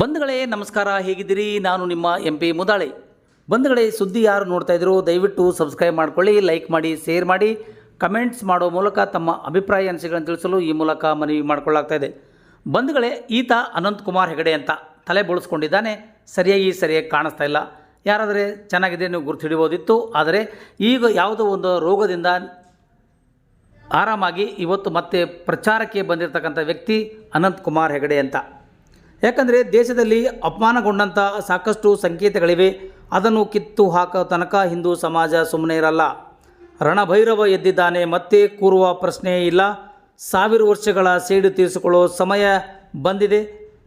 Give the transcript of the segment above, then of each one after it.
ಬಂಧುಗಳೇ, ನಮಸ್ಕಾರ, ಹೇಗಿದ್ದೀರಿ? ನಾನು ನಿಮ್ಮ ಎಂ ಪಿ ಮುದಾಳೆ. ಬಂಧುಗಳೇ, ಸುದ್ದಿ ಯಾರು ನೋಡ್ತಾ ಇದ್ರು ದಯವಿಟ್ಟು ಸಬ್ಸ್ಕ್ರೈಬ್ ಮಾಡ್ಕೊಳ್ಳಿ, ಲೈಕ್ ಮಾಡಿ, ಶೇರ್ ಮಾಡಿ. ಕಮೆಂಟ್ಸ್ ಮಾಡೋ ಮೂಲಕ ತಮ್ಮ ಅಭಿಪ್ರಾಯ, ಅನಿಸಿಕೆಗಳನ್ನು ತಿಳಿಸಲು ಈ ಮೂಲಕ ಮನವಿ ಮಾಡಿಕೊಳ್ಳಾಗ್ತಾ ಇದೆ. ಬಂಧುಗಳೇ, ಈತ ಅನಂತ್ ಕುಮಾರ್ ಹೆಗಡೆ ಅಂತ ತಲೆ ಬೋಳಿಸ್ಕೊಂಡಿದ್ದಾನೆ. ಸರಿಯಾಗಿ ಸರಿಯಾಗಿ ಕಾಣಿಸ್ತಾ ಇಲ್ಲ. ಯಾರಾದರೆ ಚೆನ್ನಾಗಿದೆ ನೀವು ಗುರುತು ಹಿಡಿಬೋದಿತ್ತು. ಆದರೆ ಈಗ ಯಾವುದೋ ಒಂದು ರೋಗದಿಂದ ಆರಾಮಾಗಿ ಇವತ್ತು ಮತ್ತೆ ಪ್ರಚಾರಕ್ಕೆ ಬಂದಿರತಕ್ಕಂಥ ವ್ಯಕ್ತಿ ಅನಂತ್ ಕುಮಾರ್ ಹೆಗಡೆ ಅಂತ. ಯಾಕಂದರೆ ದೇಶದಲ್ಲಿ ಅಪಮಾನಗೊಂಡಂಥ ಸಾಕಷ್ಟು ಸಂಕೇತಗಳಿವೆ. ಅದನ್ನು ಕಿತ್ತು ಹಾಕೋ ತನಕ ಹಿಂದೂ ಸಮಾಜ ಸುಮ್ಮನೆ ಇರಲ್ಲ. ರಣಭೈರವ ಎದ್ದಿದ್ದಾನೆ, ಮತ್ತೆ ಕೂರುವ ಪ್ರಶ್ನೆ ಇಲ್ಲ. ಸಾವಿರ ವರ್ಷಗಳ ಸೇಡು ತೀರಿಸಿಕೊಳ್ಳೋ ಸಮಯ ಬಂದಿದೆ.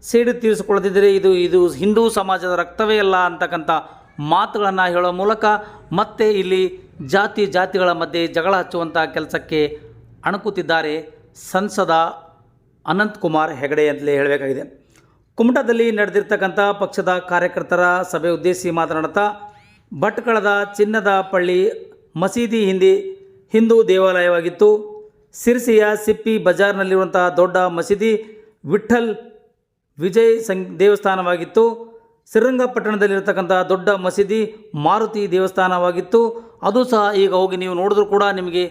ಸೇಡು ತೀರಿಸಿಕೊಳ್ಳದಿದ್ದರೆ ಇದು ಇದು ಹಿಂದೂ ಸಮಾಜದ ರಕ್ತವೇ ಅಲ್ಲ ಅಂತಕ್ಕಂಥ ಮಾತುಗಳನ್ನು ಹೇಳೋ ಮೂಲಕ ಮತ್ತೆ ಇಲ್ಲಿ ಜಾತಿ ಜಾತಿಗಳ ಮಧ್ಯೆ ಜಗಳ ಹಚ್ಚುವಂಥ ಕೆಲಸಕ್ಕೆ ಅಣಕುತ್ತಿದ್ದಾರೆ ಸಂಸದ ಅನಂತ್ ಕುಮಾರ್ ಹೆಗಡೆ ಅಂತಲೇ ಹೇಳಬೇಕಾಗಿದೆ. ಕುಮಟದಲ್ಲಿ ನಡೆದಿರ್ತಕ್ಕಂಥ ಪಕ್ಷದ ಕಾರ್ಯಕರ್ತರ ಸಭೆ ಉದ್ದೇಶಿಸಿ ಮಾತನಾಡುತ್ತಾ, ಭಟ್ಕಳದ ಚಿನ್ನದ ಪಳ್ಳಿ ಮಸೀದಿ ಹಿಂದಿ ಹಿಂದೂ ದೇವಾಲಯವಾಗಿತ್ತು. ಸಿರ್ಸಿಯ ಸಿಪ್ಪಿ ಬಜಾರ್ನಲ್ಲಿರುವಂತಹ ದೊಡ್ಡ ಮಸೀದಿ ವಿಠಲ್ ವಿಜಯ್ ಸಂ ದೇವಸ್ಥಾನವಾಗಿತ್ತು. ಶ್ರೀರಂಗಪಟ್ಟಣದಲ್ಲಿರತಕ್ಕಂಥ ದೊಡ್ಡ ಮಸೀದಿ ಮಾರುತಿ ದೇವಸ್ಥಾನವಾಗಿತ್ತು. ಅದು ಸಹ ಈಗ ಹೋಗಿ ನೀವು ನೋಡಿದ್ರೂ ಕೂಡ ನಿಮಗೆ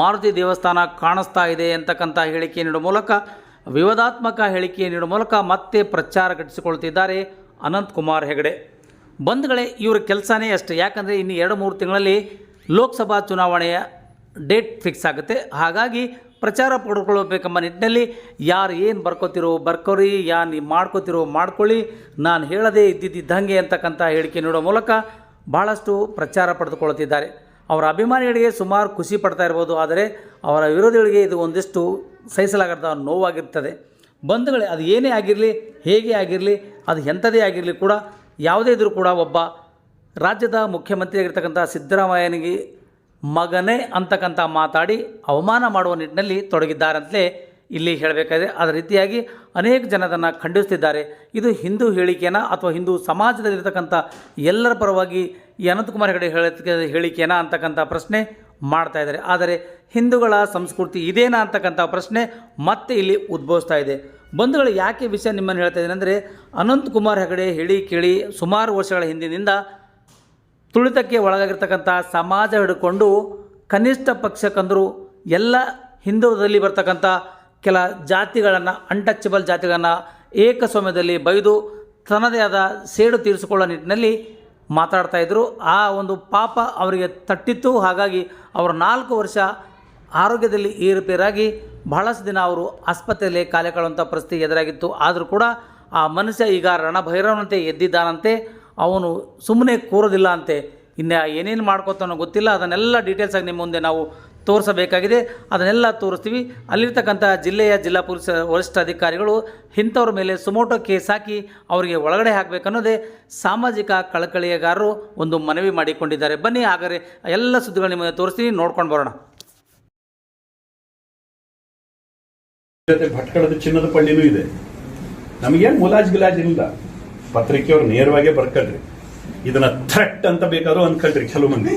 ಮಾರುತಿ ದೇವಸ್ಥಾನ ಕಾಣಿಸ್ತಾ ಇದೆ ಅಂತಕ್ಕಂಥ ಹೇಳಿಕೆ ನೀಡುವ ಮೂಲಕ ವಿವಾದಾತ್ಮಕ ಹೇಳಿಕೆ ನೀಡುವ ಮೂಲಕ ಮತ್ತೆ ಪ್ರಚಾರ ಘಟಿಸಿಕೊಳ್ತಿದ್ದಾರೆ ಅನಂತ್ ಕುಮಾರ್ ಹೆಗಡೆ. ಬಂದ್ಗಳೇ ಇವರ ಕೆಲಸನೇ ಅಷ್ಟೇ. ಯಾಕಂದರೆ ಇನ್ನು ಎರಡು ಮೂರು ತಿಂಗಳಲ್ಲಿ ಲೋಕಸಭಾ ಚುನಾವಣೆಯ ಡೇಟ್ ಫಿಕ್ಸ್ ಆಗುತ್ತೆ. ಹಾಗಾಗಿ ಪ್ರಚಾರ ಪಡ್ಕೊಳ್ಬೇಕೆಂಬ ನಿಟ್ಟಿನಲ್ಲಿ ಯಾರು ಏನು ಬರ್ಕೋತಿರೋ ಬರ್ಕೋರಿ ಯಾರು ಮಾಡ್ಕೋತಿರೋ ಮಾಡ್ಕೊಳ್ಳಿ. ನಾನು ಹೇಳದೇ ಇದ್ದಿದ್ದಂಗೆ ಅಂತಕ್ಕಂಥ ಹೇಳಿಕೆ ನೀಡುವ ಮೂಲಕ ಭಾಳಷ್ಟು ಪ್ರಚಾರ ಪಡೆದುಕೊಳ್ಳುತ್ತಿದ್ದಾರೆ. ಅವರ ಅಭಿಮಾನಿಗಳಿಗೆ ಸುಮಾರು ಖುಷಿ ಪಡ್ತಾ ಇರ್ಬೋದು. ಆದರೆ ಅವರ ವಿರೋಧಿಗಳಿಗೆ ಇದು ಒಂದಿಷ್ಟು ಸಹಿಸಲಾಗದ ನೋವಾಗಿರ್ತದೆ. ಬಂಧುಗಳೇ, ಅದು ಏನೇ ಆಗಿರಲಿ, ಹೇಗೆ ಆಗಿರಲಿ, ಅದು ಎಂಥದೇ ಆಗಿರಲಿ ಕೂಡ ಯಾವುದೇ ಇದ್ರೂ ಕೂಡ ಒಬ್ಬ ರಾಜ್ಯದ ಮುಖ್ಯಮಂತ್ರಿಯಾಗಿರ್ತಕ್ಕಂಥ ಸಿದ್ದರಾಮಯ್ಯನಿಗೆ ಮಗನೇ ಅಂತಕ್ಕಂಥ ಮಾತಾಡಿ ಅವಮಾನ ಮಾಡುವ ನಿಟ್ಟಿನಲ್ಲಿ ತೊಡಗಿದ್ದಾರಂತಲೇ ಇಲ್ಲಿ ಹೇಳಬೇಕಾದ್ರೆ ಅದೇ ರೀತಿಯಾಗಿ ಅನೇಕ ಜನ ಅದನ್ನು ಖಂಡಿಸ್ತಿದ್ದಾರೆ ಇದು ಹಿಂದೂ ಹೇಳಿಕೆಯನ್ನು ಅಥವಾ ಹಿಂದೂ ಸಮಾಜದಲ್ಲಿರ್ತಕ್ಕಂಥ ಎಲ್ಲರ ಪರವಾಗಿ ಈ ಅನಂತಕುಮಾರ್ ಹೆಗಡೆ ಹೇಳ ಹೇಳಿಕೆನಾ ಅಂತಕ್ಕಂಥ ಪ್ರಶ್ನೆ ಮಾಡ್ತಾ ಇದ್ದಾರೆ. ಆದರೆ ಹಿಂದೂಗಳ ಸಂಸ್ಕೃತಿ ಇದೇನಾ ಅಂತಕ್ಕಂಥ ಪ್ರಶ್ನೆ ಮತ್ತೆ ಇಲ್ಲಿ ಉದ್ಭವಿಸ್ತಾ ಇದೆ. ಬಂಧುಗಳು ಯಾಕೆ ವಿಷಯ ನಿಮ್ಮನ್ನು ಹೇಳ್ತಾ ಇದ್ದೀನಿ ಅಂದರೆ, ಅನಂತಕುಮಾರ್ ಹೆಗಡೆ ಹೇಳಿ ಕೇಳಿ ಸುಮಾರು ವರ್ಷಗಳ ಹಿಂದಿನಿಂದ ತುಳಿತಕ್ಕೆ ಒಳಗಾಗಿರ್ತಕ್ಕಂಥ ಸಮಾಜ ಹಿಡ್ಕೊಂಡು ಕನಿಷ್ಠ ಪಕ್ಷಕ್ಕಂದರೂ ಎಲ್ಲ ಹಿಂದೂದಲ್ಲಿ ಬರ್ತಕ್ಕಂಥ ಕೆಲ ಜಾತಿಗಳನ್ನು ಅನ್ಟಚಬಲ್ ಜಾತಿಗಳನ್ನು ಏಕಸ್ವಾಮ್ಯದಲ್ಲಿ ಬೈದು ತನ್ನದೇ ಆದ ಸೇಡು ತೀರಿಸಿಕೊಳ್ಳೋ ನಿಟ್ಟಿನಲ್ಲಿ ಮಾತಾಡ್ತಾ ಇದ್ದರು ಆ ಒಂದು ಪಾಪ ಅವರಿಗೆ ತಟ್ಟಿತ್ತು. ಹಾಗಾಗಿ ಅವರು ನಾಲ್ಕು ವರ್ಷ ಆರೋಗ್ಯದಲ್ಲಿ ಏರುಪೇರಾಗಿ ಬಹಳಷ್ಟು ದಿನ ಅವರು ಆಸ್ಪತ್ರೆಯಲ್ಲಿ ಕಾಲ ಕಳುವಂಥ ಪರಿಸ್ಥಿತಿ ಎದುರಾಗಿತ್ತು. ಆದರೂ ಕೂಡ ಆ ಮನುಷ್ಯ ಈಗ ರಣಭೈರವನಂತೆ ಎದ್ದಿದ್ದಾನಂತೆ. ಅವನು ಸುಮ್ಮನೆ ಕೂರೋದಿಲ್ಲ ಅಂತೆ. ಇನ್ನು ಏನೇನು ಮಾಡ್ಕೋತಾನೋ ಗೊತ್ತಿಲ್ಲ. ಅದನ್ನೆಲ್ಲ ಡೀಟೇಲ್ಸಾಗಿ ನಿಮ್ಮ ಮುಂದೆ ನಾವು ತೋರಿಸಬೇಕಾಗಿದೆ. ಅದನ್ನೆಲ್ಲ ತೋರಿಸ್ತೀವಿ. ಅಲ್ಲಿರ್ತಕ್ಕಂಥ ಜಿಲ್ಲೆಯ ಜಿಲ್ಲಾ ಪೊಲೀಸ್ ವರಿಷ್ಠ ಅಧಿಕಾರಿಗಳು ಇಂಥವ್ರ ಮೇಲೆ ಸುಮೋಟೋ ಕೇಸ್ ಹಾಕಿ ಅವರಿಗೆ ಒಳಗಡೆ ಹಾಕಬೇಕನ್ನೋದೇ ಸಾಮಾಜಿಕ ಕಳಕಳಿಯಗಾರರು ಒಂದು ಮನವಿ ಮಾಡಿಕೊಂಡಿದ್ದಾರೆ. ಬನ್ನಿ ಹಾಗಾದರೆ ಎಲ್ಲ ಸುದ್ದಿಗಳು ನಿಮಗೆ ತೋರಿಸ್ತೀನಿ. ನೋಡ್ಕೊಂಡು ಬರೋಣ. ಜೊತೆ ಭಟ್ಕಳದ ಚಿನ್ನದ ಪಳ್ಳಿನೂ ಇದೆ. ನಮಗೇನು ಮುಲಾಜ್ ಗಿಲಾಜ್ ಇಲ್ಲ. ಪತ್ರಿಕೆಯವ್ರು ನೇರವಾಗೇ ಬರ್ಕಳ್ರಿ. ಇದನ್ನ ಥ್ರೆಟ್ ಅಂತ ಬೇಕಾದ್ರೂ ಅನ್ಕೊಳ್ರಿ ಕೆಲವು ಮಂದಿ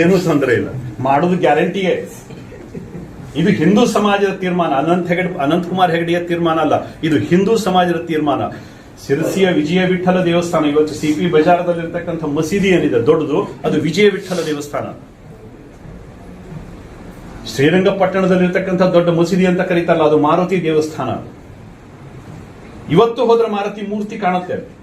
ಏನೂ ತೊಂದರೆ ಇಲ್ಲ. ಮಾಡೋದು ಗ್ಯಾರಂಟಿಯೇ. ಇದು ಹಿಂದೂ ಸಮಾಜದ ತೀರ್ಮಾನ. ಅನಂತ್ ಹೆಗಡೆ ಅನಂತಕುಮಾರ್ ಹೆಗಡೆಯ ತೀರ್ಮಾನ ಅಲ್ಲ. ಇದು ಹಿಂದೂ ಸಮಾಜದ ತೀರ್ಮಾನ. ಸಿರಸಿಯ ವಿಜಯ ವಿಠಲ ದೇವಸ್ಥಾನ. ಇವತ್ತು ಸಿಪಿ ಬಜಾರದಲ್ಲಿರ್ತಕ್ಕಂಥ ಮಸೀದಿ ಏನಿದೆ, ದೊಡ್ಡದು, ಅದು ವಿಜಯ ವಿಠಲ ದೇವಸ್ಥಾನ. ಶ್ರೀರಂಗಪಟ್ಟಣದಲ್ಲಿರ್ತಕ್ಕಂಥ ದೊಡ್ಡ ಮಸೀದಿ ಅಂತ ಕರೀತಾರಲ್ಲ, ಅದು ಮಾರುತಿ ದೇವಸ್ಥಾನ. ಇವತ್ತು ಹೋದ್ರೆ ಮಾರುತಿ ಮೂರ್ತಿ ಕಾಣುತ್ತೆ.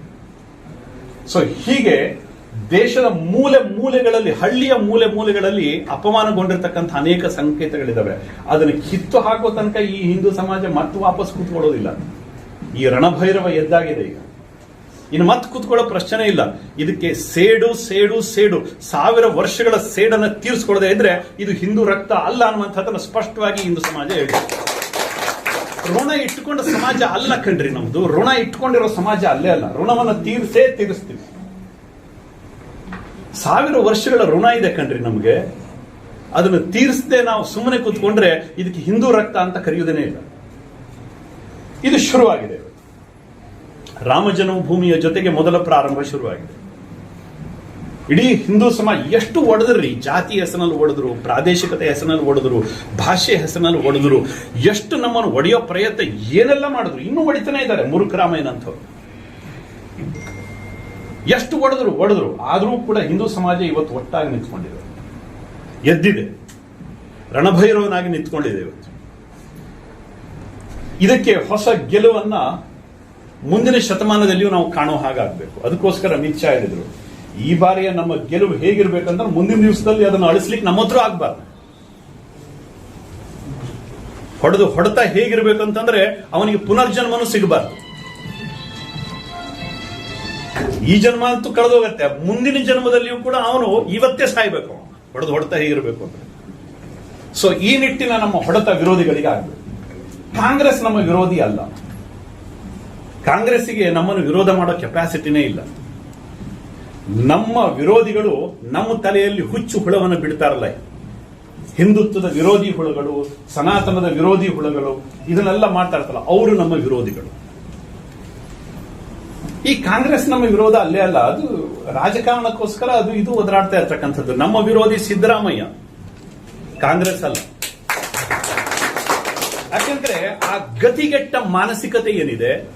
ಸೊ ಹೀಗೆ ದೇಶದ ಮೂಲೆ ಮೂಲೆಗಳಲ್ಲಿ, ಹಳ್ಳಿಯ ಮೂಲೆ ಮೂಲೆಗಳಲ್ಲಿ ಅಪಮಾನಗೊಂಡಿರ್ತಕ್ಕಂಥ ಅನೇಕ ಸಂಕೇತಗಳಿದ್ದಾವೆ. ಅದನ್ನು ಕಿತ್ತು ಹಾಕೋ ತನಕ ಈ ಹಿಂದೂ ಸಮಾಜ ಮತ್ತೆ ವಾಪಸ್ ಕೂತ್ಕೊಳ್ಳೋದಿಲ್ಲ. ಈ ರಣಭೈರವ ಎದ್ದಾಗಿದೆ ಈಗ. ಇನ್ನು ಮತ್ತೆ ಕೂತ್ಕೊಳ್ಳೋ ಪ್ರಶ್ನೆ ಇಲ್ಲ. ಇದಕ್ಕೆ ಸೇಡು ಸೇಡು ಸೇಡು, ಸಾವಿರ ವರ್ಷಗಳ ಸೇಡನ್ನು ತೀರಿಸ್ಕೊಳ್ಳದೆ ಇದ್ರೆ ಇದು ಹಿಂದೂ ರಕ್ತ ಅಲ್ಲ ಅನ್ನುವಂಥದ್ದನ್ನು ಸ್ಪಷ್ಟವಾಗಿ ಹಿಂದೂ ಸಮಾಜ ಹೇಳಿದೆ ಋಣ ಇಟ್ಟುಕೊಂಡ ಸಮಾಜ ಅಲ್ಲ ಕಣ್ರಿ ನಮ್ದು. ಋಣ ಇಟ್ಕೊಂಡಿರೋ ಸಮಾಜ ಅಲ್ಲೇ ಅಲ್ಲ. ಋಣವನ್ನ ತೀರ್ಸೇ ತೀರಿಸ್ತೀವಿ. ಸಾವಿರ ವರ್ಷಗಳ ಋಣ ಇದೆ ಕಣ್ರಿ ನಮ್ಗೆ. ಅದನ್ನು ತೀರಿಸದೆ ನಾವು ಸುಮ್ಮನೆ ಕೂತ್ಕೊಂಡ್ರೆ ಇದಕ್ಕೆ ಹಿಂದೂ ರಕ್ತ ಅಂತ ಕರೆಯುವುದೇನೇ ಇಲ್ಲ. ಇದು ಶುರುವಾಗಿದೆ. ರಾಮ ಜನ್ಮಭೂಮಿಯ ಜೊತೆಗೆ ಮೊದಲ ಪ್ರಾರಂಭ ಶುರುವಾಗಿದೆ. ಇಡೀ ಹಿಂದೂ ಸಮಾಜ ಎಷ್ಟು ಒಡೆದ್ರಿ? ಜಾತಿ ಹೆಸರಿನಲ್ಲಿ ಒಡೆದ್ರು, ಪ್ರಾದೇಶಿಕತೆ ಹೆಸರಿನಲ್ಲಿ ಒಡೆದ್ರು, ಭಾಷೆ ಹೆಸರಿನಲ್ಲಿ ಒಡೆದ್ರು, ಎಷ್ಟು ನಮ್ಮನ್ನು ಒಡೆಯೋ ಪ್ರಯತ್ನ ಏನೆಲ್ಲ ಮಾಡಿದ್ರು, ಇನ್ನೂ ಒಡಿತಾನೆ ಇದ್ದಾರೆ ಮುರುಖರಾಮಯ್ಯನಂಥವ್ರು ಎಷ್ಟು ಒಡೆದ್ರು ಒಡೆದ್ರು, ಆದರೂ ಕೂಡ ಹಿಂದೂ ಸಮಾಜ ಇವತ್ತು ಒಟ್ಟಾಗಿ ನಿಂತ್ಕೊಂಡಿದೆ. ಎದ್ದಿದೆ. ರಣಭೈರವನಾಗಿ ನಿಂತ್ಕೊಂಡಿದೆ ಇವತ್ತು. ಇದಕ್ಕೆ ಹೊಸ ಗೆಲುವನ್ನ ಮುಂದಿನ ಶತಮಾನದಲ್ಲಿಯೂ ನಾವು ಕಾಣೋ ಹಾಗಾಗಬೇಕು. ಅದಕ್ಕೋಸ್ಕರ ಅಮಿತ್ ಶಾ ಹೇಳಿದ್ರು. ಈ ಬಾರಿಯ ನಮ್ಮ ಗೆಲುವು ಹೇಗಿರ್ಬೇಕಂದ್ರೆ ಮುಂದಿನ ದಿವಸದಲ್ಲಿ ಅದನ್ನು ಅಳಿಸ್ಲಿಕ್ಕೆ ನಮ್ಮ ಹತ್ರ ಆಗ್ಬಾರ್ದು. ಹೊಡೆದು ಹೊಡೆತ ಹೇಗಿರ್ಬೇಕಂತಂದ್ರೆ ಅವನಿಗೆ ಪುನರ್ಜನ್ಮನೂ ಸಿಗಬಾರ್ದು. ಈ ಜನ್ಮ ಅಂತೂ ಕಳೆದೋಗತ್ತೆ. ಮುಂದಿನ ಜನ್ಮದಲ್ಲಿಯೂ ಕೂಡ ಅವನು ಇವತ್ತೇ ಸಾಯ್ಬೇಕು. ಅವನು. ಹೊಡೆದು ಹೊಡೆತ ಹೇಗಿರಬೇಕು ಅಂತ. ಸೊ ಈ ನಿಟ್ಟಿನ ನಮ್ಮ ಹೊಡೆತ ವಿರೋಧಿಗಳಿಗೆ ಆಗಬೇಕು. ಕಾಂಗ್ರೆಸ್ ನಮ್ಮ ವಿರೋಧಿ ಅಲ್ಲ. ಕಾಂಗ್ರೆಸ್ಸಿಗೆ ನಮ್ಮನ್ನು ವಿರೋಧ ಮಾಡೋ ಕೆಪಾಸಿಟಿನೇ ಇಲ್ಲ. ನಮ್ಮ ವಿರೋಧಿಗಳು ನಮ್ಮ ತಲೆಯಲ್ಲಿ ಹುಚ್ಚು ಹುಳವನ್ನು ಬಿಡ್ತಾರಲ್ಲ. ಹಿಂದುತ್ವದ ವಿರೋಧಿ ಹುಳುಗಳು, ಸನಾತನದ ವಿರೋಧಿ ಹುಳುಗಳು, ಇದನ್ನೆಲ್ಲ ಇರ್ತಲ್ಲ ಅವರು ನಮ್ಮ ವಿರೋಧಿಗಳು. ಈ ಕಾಂಗ್ರೆಸ್ ನಮ್ಮ ವಿರೋಧ ಅಲ್ಲೇ ಅಲ್ಲ, ಅದು ರಾಜಕಾರಣಕ್ಕೋಸ್ಕರ ಅದು ಇದು ಒದರಾಡ್ತಾ ಇರ್ತಕ್ಕಂಥದ್ದು. ನಮ್ಮ ವಿರೋಧಿ ಸಿದ್ದರಾಮಯ್ಯ. ಕಾಂಗ್ರೆಸ್ ಅಲ್ಲ. ಯಾಕಂದ್ರೆ ಆ ಗತಿಗೆಟ್ಟ ಮಾನಸಿಕತೆ ಏನಿದೆ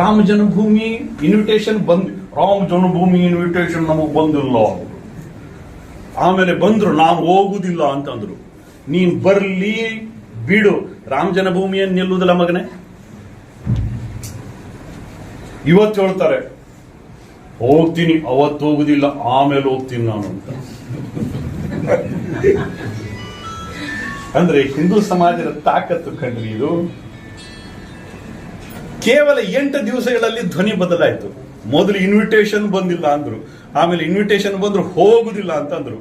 ರಾಮ ಜನ್ಮಭೂಮಿ ಇನ್ವಿಟೇಷನ್ ಬಂದ್, ರಾಮ ಜನ್ಮಭೂಮಿ ಇನ್ವಿಟೇಷನ್ ನಮಗ್ ಬಂದಿಲ್ಲ. ಆಮೇಲೆ ಬಂದ್ರು, ನಾವು ಹೋಗುದಿಲ್ಲ ಅಂತಂದ್ರು ನೀನ್ ಬರ್ಲಿ, ಬಿಡು. ರಾಮ ಜನ್ಮಭೂಮಿಯನ್ನು ನಿಲ್ಲುವುದಿಲ್ಲ ಮಗನೇ? ಇವತ್ತು ಹೇಳ್ತಾರೆ, ಹೋಗ್ತೀನಿ, ಅವತ್ತು ಹೋಗುದಿಲ್ಲ, ಆಮೇಲೆ ಹೋಗ್ತೀನಿ ನಾನು ಅಂತ. ಅಂದ್ರೆ ಹಿಂದೂ ಸಮಾಜದ ತಾಕತ್ತು ಕಂಡ್ರಿ ಇದು. ಕೇವಲ ಎಂಟು ದಿವಸಗಳಲ್ಲಿ ಧ್ವನಿ ಬದಲಾಯಿತು. ಮೊದಲು ಇನ್ವಿಟೇಷನ್ ಬಂದಿಲ್ಲ ಅಂದ್ರು. ಆಮೇಲೆ ಇನ್ವಿಟೇಷನ್ ಬಂದ್ರು ಹೋಗುದಿಲ್ಲ ಅಂತಂದ್ರು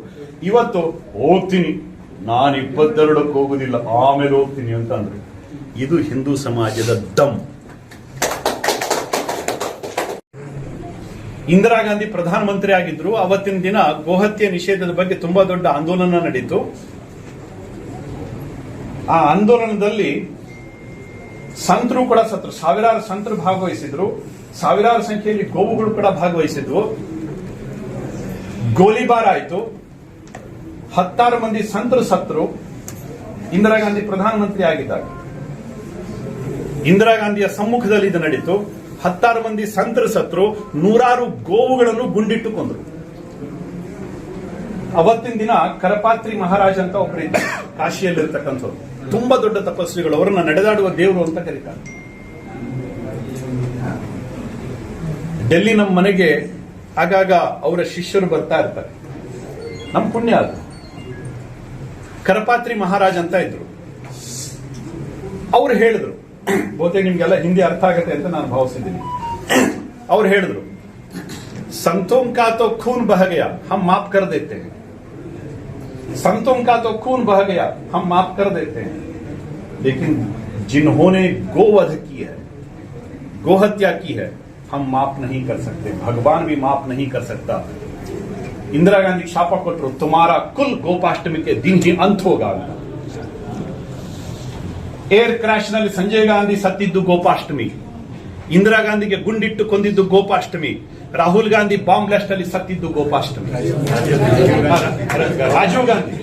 ಇವತ್ತು ಹೋಗ್ತೀನಿ. ನಾನು ಇಪ್ಪತ್ತೆರಡಕ್ಕೆ ಹೋಗುದಿಲ್ಲ, ಆಮೇಲೆ ಹೋಗ್ತೀನಿ ಅಂತ ಅಂದ್ರು. ಇದು ಹಿಂದೂ ಸಮಾಜದ ದಮ್. ಇಂದಿರಾ ಗಾಂಧಿ ಪ್ರಧಾನಮಂತ್ರಿ ಆಗಿದ್ರು. ಅವತ್ತಿನ ದಿನ ಗೋಹತ್ಯೆ ನಿಷೇಧದ ಬಗ್ಗೆ ತುಂಬಾ ದೊಡ್ಡ ಆಂದೋಲನ ನಡೀತು. ಆ ಆಂದೋಲನದಲ್ಲಿ ಸಂತರು ಕೂಡ ಸತ್ರು. ಸಾವಿರಾರು ಸಂತರು ಭಾಗವಹಿಸಿದ್ರು. ಸಾವಿರಾರು ಸಂಖ್ಯೆಯಲ್ಲಿ ಗೋವುಗಳು ಕೂಡ ಭಾಗವಹಿಸಿದ್ವು. ಗೋಲಿಬಾರ್ ಆಯಿತು. ಹತ್ತಾರು ಮಂದಿ ಸಂತರು ಸತ್ರು. ಇಂದಿರಾ ಗಾಂಧಿ ಪ್ರಧಾನಮಂತ್ರಿ ಆಗಿದ್ದಾಗ. ಇಂದಿರಾ ಗಾಂಧಿಯ ಸಮ್ಮುಖದಲ್ಲಿ ಇದು ನಡೀತು. ಹತ್ತಾರು ಮಂದಿ ಸಂತರು ಸತ್ರು, ನೂರಾರು ಗೋವುಗಳನ್ನು ಗುಂಡಿಟ್ಟು ಕೊಂದ್ರು ಅವತ್ತಿನ ದಿನ ಕರಪಾತ್ರಿ ಮಹಾರಾಜ ಅಂತ ಒಬ್ಬರು ಇದ್ದಾರೆ ಕಾಶಿಯಲ್ಲಿರ್ತಕ್ಕಂಥವ್ರು. ತುಂಬಾ ದೊಡ್ಡ ತಪಸ್ವಿಗಳು. ಅವರನ್ನ ನಡೆದಾಡುವ ದೇವರು ಅಂತ ಕರೀತಾರೆ. ಡೆಲ್ಲಿ ನಮ್ಮ ಮನೆಗೆ ಆಗಾಗ ಅವರ ಶಿಷ್ಯರು ಬರ್ತಾ ಇರ್ತಾರೆ. ನಮ್ಮ ಪುಣ್ಯ ಅದು. ಕರಪಾತ್ರಿ ಮಹಾರಾಜ್ ಅಂತ ಇದ್ರು. ಅವ್ರು ಹೇಳಿದ್ರು. ಬಹುತೇಕ ನಿಮ್ಗೆಲ್ಲ ಹಿಂದಿ ಅರ್ಥ ಆಗತ್ತೆ ಅಂತ ನಾನು ಭಾವಿಸಿದ್ದೀನಿ. ಅವ್ರು ಹೇಳಿದ್ರು ಸಂತೋಂ ಕಾ ತೋ ಖೂನ್ ಬಹಗೆಯ ಗಯಾ ಹಮ್ ಮಾಪ್ ಕರ್ संतों का तो खून बह गया, हम माफ़ कर देते हैं। लेकिन जिन्होंने गोवध की है, गोहत्या की है, हम माफ़ नहीं कर सकते, भगवान भी माफ़ नहीं कर सकता। इंदिरा गांधी छापा पटो तुम्हारा कुल गोपाष्टमी के दिन ही अंत होगा। ಏರ್ ಕ್ರಾಶ್ संजय गांधी सत्तीद गोपाष्टमी, इंदिरा गांधी के गुंडिट्टु ಕೊಂದಿದ್ದು गोपाष्टमी ರಾಹುಲ್ ಗಾಂಧಿ ಬಾಂಬ್ ಬ್ಲಾಸ್ಟ್ ಅಲ್ಲಿ ಸತ್ತಿದ್ದು ಗೋಪಾಷ್ಟಮಿ ರಾಜೀವ್ ಗಾಂಧಿ